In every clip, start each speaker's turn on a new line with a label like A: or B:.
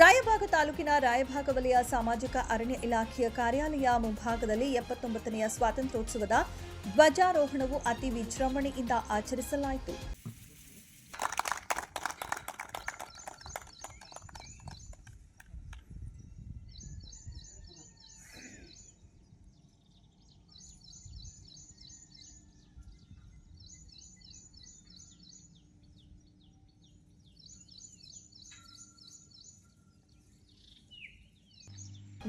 A: ರಾಯಭಾಗ ತಾಲೂಕಿನ ರಾಯಭಾಗ ವಲಯ ಸಾಮಾಜಿಕ ಅರಣ್ಯ ಇಲಾಖೆಯ ಕಾರ್ಯಾಲಯ ಮುಂಭಾಗದಲ್ಲಿ ಎಪ್ಪತ್ತೊಂಬತ್ತನೆಯ ಸ್ವಾತಂತ್ರ್ಯೋತ್ಸವದ ಧ್ವಜಾರೋಹಣವು ಅತಿ ವಿಜೃಂಭಣೆಯಿಂದ ಆಚರಿಸಲಾಯಿತು.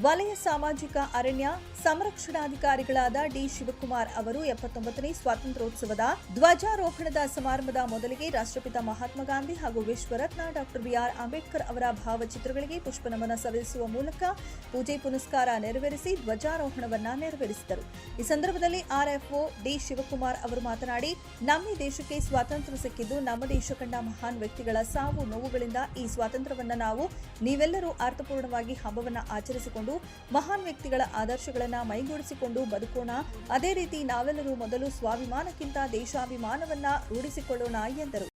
A: ವಲಯ ಸಾಮಾಜಿಕ ಅರಣ್ಯ ಸಂರಕ್ಷಣಾಧಿಕಾರಿಗಳಾದ ಡಿ ಶಿವಕುಮಾರ್ ಅವರು ಎಪ್ಪತ್ತೊಂಬತ್ತನೇ ಸ್ವಾತಂತ್ರ್ಯೋತ್ಸವದ ಧ್ವಜಾರೋಹಣದ ಸಮಾರಂಭದ ಮೊದಲಿಗೆ ರಾಷ್ಟ್ರಪಿತ ಮಹಾತ್ಮ ಗಾಂಧಿ ಹಾಗೂ ವಿಶ್ವರತ್ನ ಡಾಕ್ಟರ್ ಬಿಆರ್ ಅಂಬೇಡ್ಕರ್ ಅವರ ಭಾವಚಿತ್ರಗಳಿಗೆ ಪುಷ್ಪನಮನ ಸಲ್ಲಿಸುವ ಮೂಲಕ ಪೂಜೆ ಪುನಸ್ಕಾರ ನೆರವೇರಿಸಿ ಧ್ವಜಾರೋಹಣವನ್ನ ನೆರವೇರಿಸಿದರು. ಈ ಸಂದರ್ಭದಲ್ಲಿ ಆರ್ಎಫ್ಒ ಡಿ ಶಿವಕುಮಾರ್ ಅವರು ಮಾತನಾಡಿ, ನಮ್ಮ ದೇಶಕ್ಕೆ ಸ್ವಾತಂತ್ರ್ಯ ಸಿಕ್ಕಿದ್ದು ನಮ್ಮ ದೇಶ ಕಂಡ ಮಹಾನ್ ವ್ಯಕ್ತಿಗಳ ಸಾವು ನೋವುಗಳಿಂದ ಈ ಸ್ವಾತಂತ್ರ್ಯವನ್ನು ನಾವು ನೀವೆಲ್ಲರೂ ಅರ್ಥಪೂರ್ಣವಾಗಿ ಹಬ್ಬವನ್ನು ಆಚರಿಸಿಕೊಂಡು ಮಹಾನ್ ವ್ಯಕ್ತಿಗಳ ಆದರ್ಶಗಳನ್ನ ಮೈಗೂಡಿಸಿಕೊಂಡು ಬದುಕೋಣ. ಅದೇ ರೀತಿ ನಾವೆಲ್ಲರೂ ಮೊದಲು ಸ್ವಾಭಿಮಾನಕ್ಕಿಂತ ದೇಶಾಭಿಮಾನವನ್ನ ರೂಢಿಸಿಕೊಳ್ಳೋಣ ಎಂದರು.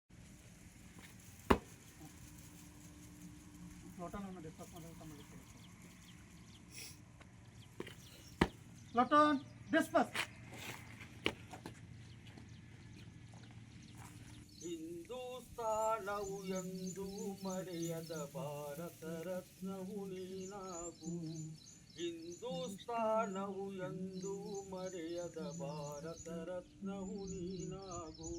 B: ಹಿಂದೂಸ್ತಾನವು ಎಂದು ಮರೆಯದ ಭಾರತ ರತ್ನವು ನೀನಾಗು. ಹಿಂದೂಸ್ತಾನವು ಎಂದು ಮರೆಯದ ಭಾರತ ರತ್ನವು ನೀನಾಗು.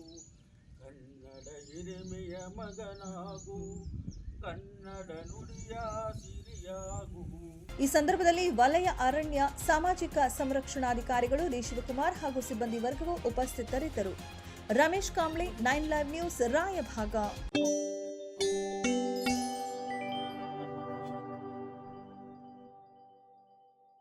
B: ಕನ್ನಡ ಹಿರಿಮೆಯ ಮಗನಾಗು, ಕನ್ನಡ ನುಡಿಯ ಸಿರಿಯಾಗು.
A: ಈ ಸಂದರ್ಭದಲ್ಲಿ ವಲಯ, ಅರಣ್ಯ, ಸಾಮಾಜಿಕ ಸಂರಕ್ಷಣಾಧಿಕಾರಿಗಳು ಡಿ. ಶಿವಕುಮಾರ್ ಹಾಗೂ ಸಿಬ್ಬಂದಿ ವರ್ಗವು ಉಪಸ್ಥಿತರಿದ್ದರು. Ramesh Kamble nine live news Raybag